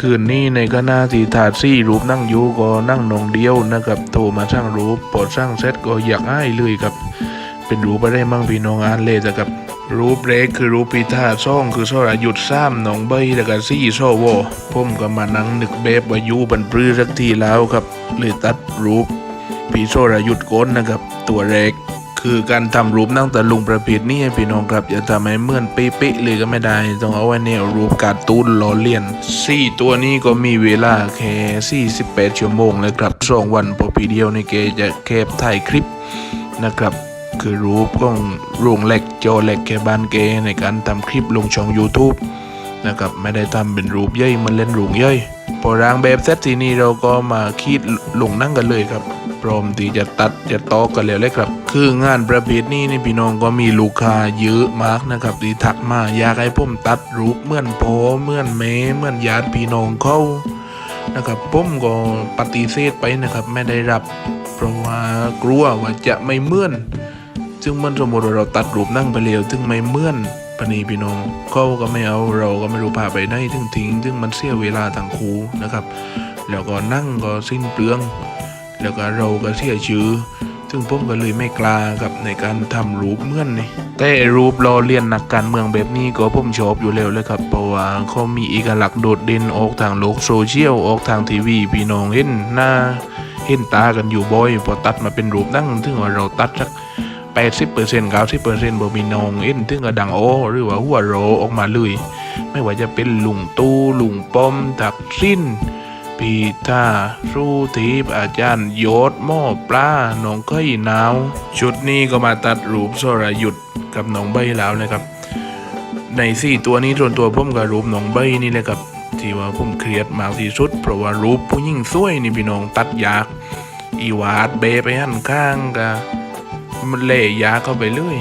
คืนนี้ในคณะที่ถาดซี่รูปนั่งอยู่ก็นั่งนองเดียวนะครับโทรมาสร้างรูปปอดสร้างเซตก็อยากให้เลยครับ เป็นรูปอะไรมั่งพี่น้องอ่านเลยจ้ะครับ รูปเล็กคือรูปปีธาซ่องคือโซราหยุดซ้ำหนองใบแล้วก็ซี่โซโวผมก็มานั่งนึกแบบว่ายูบันปรือสักทีแล้วครับ เลยตัดรูปปีโซราหยุดก้นนะครับ ตัวเล็ก คือการทำรูปนั่งแต่ลุงประเภทนี้ให้พี่น้องครับ อย่าทำให้เหมือนเป๊ะๆเลยก็ไม่ได้ ต้องเอาไว้แนวรูปการ์ตูนล้อเลียนสี่ตัวนี้ก็มีเวลาแค่ 48 ชั่วโมงเลยครับสองวันพอปีเดียวในเกจะแคบถ่ายคลิปนะครับ คือรูปของลุงเล็กโจเล็กแคบ้านเกในการทำคลิปลงช่อง YouTube นะครับไม่ได้ทำเป็นรูปย่อยมันเล่นรูปย่อยพอร่างแบบเซตทีนี้เราก็มาคิดลงนั่งกันเลยครับ พร้อมที่จะตัดจะตอกกันแล้วเลยครับ คืองานประเภทนี้นี่พี่น้องก็มีลูกค้าเยอะมากนะครับที่ถักมาอยากให้ผมตัดรูปเหมือนพ่อเหมือนแม่เหมือนญาติพี่น้องเขานะครับผมก็ปฏิเสธไปนะครับไม่ได้รับ เพราะว่ากลัวว่าจะไม่เมื่อนซึ่งมันสมมติว่าเราตัดรูปนั่งไปเร็วซึ่งไม่เมื่อนปณีพี่น้องเขาก็ไม่เอาเราก็ไม่รู้พาไปได้ถึงทิ้งซึ่งมันเสียเวลาทางครูนะครับ แล้วก็นั่งก็สิ้นเปลือง แล้วก็เราก็เสียชื่อ ซึ่งผมก็เลยไม่กล้ากับในการทำรูปเหมือนนี่แต่รูปรอเลียนนักการเมืองแบบนี้ก็ผมชอบอยู่แล้วเลยครับเพราะว่าเขามีเอกลักษณ์โดดเด่นออกทางโลกโซเชียลออกทางทีวีพี่น้องเห็นหน้าเห็นตากันอยู่บ่อยพอตัดมาเป็นรูปนั่งถึงว่าเราตัดสัก80เปอร์เซ็นต์90เปอร์เซ็นต์บ่มีนองเอ็นถึงกระดังโอหรือว่าหัวโรออกมาเลย ไม่ว่าจะเป็นลุงตู้ลุงป้อมทักสิ้น พีตาสู้ทีปอาจารย์โยศหม้อปลาหนองเคยหนาว ชุดนี้ก็มาตัดรูปโซรยุทธกับหนองใบแล้วนะครับ ในสี่ตัวนี้ส่วนตัวผมกับรูปหนองใบนี่เลยครับที่ว่าผมเครียดมากที่สุดเพราะว่ารูปผู้หญิงสวยนี่พี่น้องตัดยากอีวาดเบไปหันข้างกะมันเล่ยาเข้าไปเรื่อย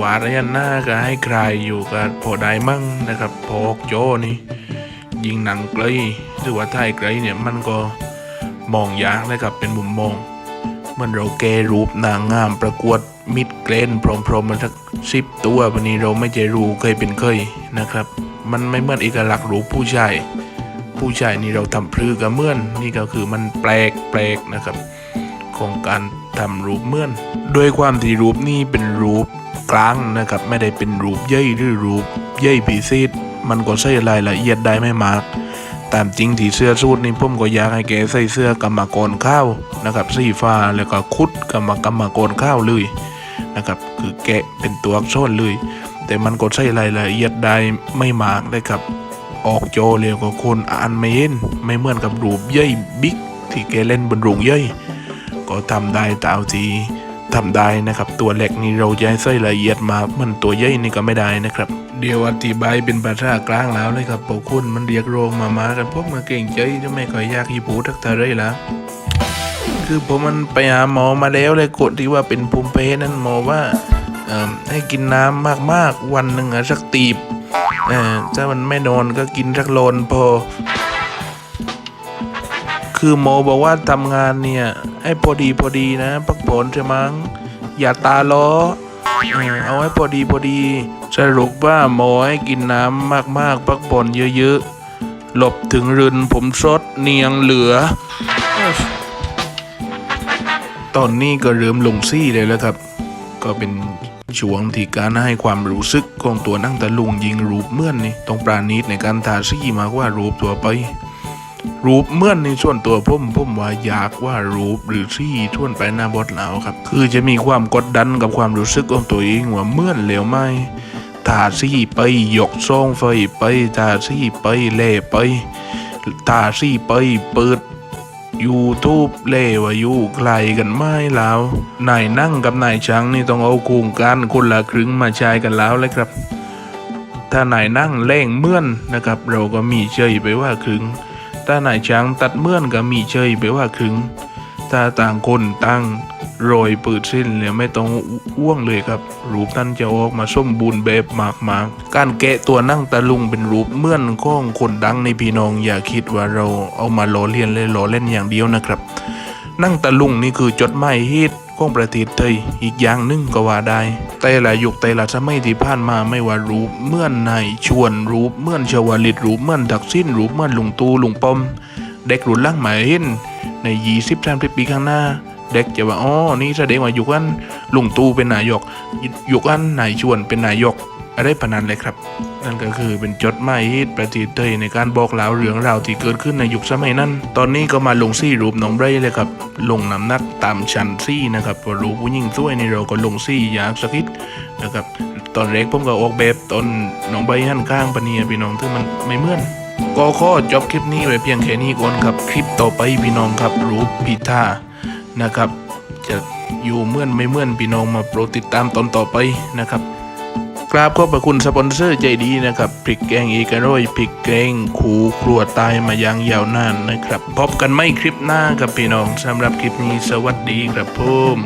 วาดระยะหน้าก็ให้ใครอยู่กับพอได้มั่งนะครับพอออกโจนี่ ยิงหนังไกลหรือว่าถ่ายไกลเนี่ยมันก็มองยากนะครับเป็นมุมมองเหมันเราแกรูปนางงามประกวดมิดเกรนพร้อมๆมันสักสิบตัววันนี้เราไม่ใจรู้เคยเป็นเคยนะครับ มันไม่เหมือนเอกลักษณ์รูปผู้ชายผู้ชายนี่เราทำพลือกับเมื่อนนี่ก็คือมันแปลกแปลกนะครับ ของการทำรูปเมื่อนด้วยความที่รูปนี้เป็นรูปกลางนะครับ ไม่ได้เป็นรูปย่ยหรือรูปย่ยพิเศษ มันก็ใส่รายละเอียดได้ไม่มาก ตามจริงที่เสื้อสูทนี่ผมก็อยากให้แกใส่เสื้อกรรมกรข้าวนะครับสีฟ้าแล้วก็คุดกรรมกรรมกรข้าวเลยนะครับคือแกะเป็นตัวอักษรเลย แต่มันก็ใส่รายละเอียดได้ไม่มากนะครับ ออกโจเร็วก็คนอ่านไม่เห็นไม่เหมือนกับรูปย่อยบิ๊กที่แกเล่นบนโรงย่อยก็ทำได้ตามที่ทำได้นะครับ ตัวเล็กนี่เราจะให้ใส่ละเอียดมากมันตัวใหญ่นี่ก็ไม่ได้นะครับ เดี๋ยวอธิบายเป็นภาษากลางแล้วเลยครับพวกคุณมันเรียกโรงมามากันพวกมาเก่งใจจะไม่ค่อยยากฮีพูทักทะเลยละคือผมมันไปหาหมอมาแล้วเลยกดที่ว่าเป็นภูมิแพ้นั้นหมอว่าให้กินน้ำมากๆ วันหนึ่งอะสักตีบเออถ้ามันไม่นอนก็กินสักโลนพอ คือหมอบอกว่าทำงานเนี่ย ให้พอดีพอดีนะ พักผ่อนใช่มั้งอย่าตาล้อเออเอาให้พอดีพอดี สรุปว่าหมอให้กินน้ำมากๆพักผ่อนเยอะๆ หลบถึงรืนผมซดเนียงเหลือ ตอนนี้ก็เริ่มลงซี่เลยแล้วครับ ก็เป็นช่วงที่การให้ความรู้สึกของตัวนั่งตะลุงยิงรูปเมื่อนนี่ต้องปราณีตในการทาซี่มากว่ารูปตัวไป รูปเมื่อนในส่วนตัวผมผมว่าอยากว่ารูปหรือซี่ท่วนไปหน้าบดแล้วครับ คือจะมีความกดดันกับความรู้สึกของตัวเองว่าเมื่อนเหลวไหม ทาซี่ไปยกซองไฟไปทาซี่ไปเล่ไปทาซี่ไปเปิด YouTube เล่ว่าอยู่ไกลกันไม่แล้วนายนั่งกับนายช้างนี่ต้องเอาโครงการคนละครึ่งมาใช้กันแล้วเลยครับ ถ้านายนั่งเล่งเมื่อนนะครับ เราก็มีเฉยไปว่าครึ่งถ้านายช้างตัดเมื่อนก็มีเฉยไปว่าครึ่งถ้าต่างคนต่าง โรยปืดสิ้นเนี่ยไม่ต้องอ้วงเลยครับ รูปนั้นจะออกมาส้มบูรณ์แบบมากมากการแกะตัวนั่งตะลุงเป็นรูปเมื่อนของคนดังในพี่น้องอย่าคิดว่าเราเอามาล้อเลียนเลยล้อเล่นอย่างเดียวนะครับ นั่งตะลุงนี่คือจดหมายฮิตของประเทศไทยอีกอย่างหนึ่งก็ว่าได้ แต่ละยุคแต่ละสมัยที่ผ่านมาไม่ว่ารูปเมื่อนนชวนรูปเมื่อนชวลิตรูปเมื่อนทักษิณรูปเมื่อนลุงตูลุงปอมเด็กรุ่นล่างหมายเห็นในยี่สิบสามสิบปีข้างหน้า เด็กจะว่าอ๋อนี่แสดงว่ายุคอันลุงตู่เป็นนายกยุคอันนายชวนเป็นนายกอะไรปนันเลยครับ นั่นก็คือเป็นจดหมายเหตุประเทศไทยในการบอกเล่าเรื่องราวที่เกิดขึ้นในยุคสมัยนั้น ตอนนี้ก็มาลงซี่รูปน้องไบร์เลยครับ ลงน้ำหนักตามชันซี่นะครับพอรูปผู้หญิงสวยในเราก็ลงซี่อยากสักนิดนะครับ ตอนแรกผมก็ออกแบบตอนน้องใบหันข้างปะเนียพี่น้องที่มันไม่เหมือนก็ขอจบคลิปนี้ไว้เพียงแค่นี้ก่อนครับ คลิปต่อไปพี่น้องครับรูปพิธา นะครับ จะอยู่เมื่อนไม่เมื่อนพี่น้องมาโปรดติดตามตอนต่อไปนะครับกราบขอบพระคุณสปอนเซอร์ใจดีนะครับพริกแกงเอกร้อยพริกแกงขูครัวตายมาย่างยาวนานนะครับ พบกันไม่คลิปหน้าครับพี่น้องสำหรับคลิปนี้สวัสดีครับผม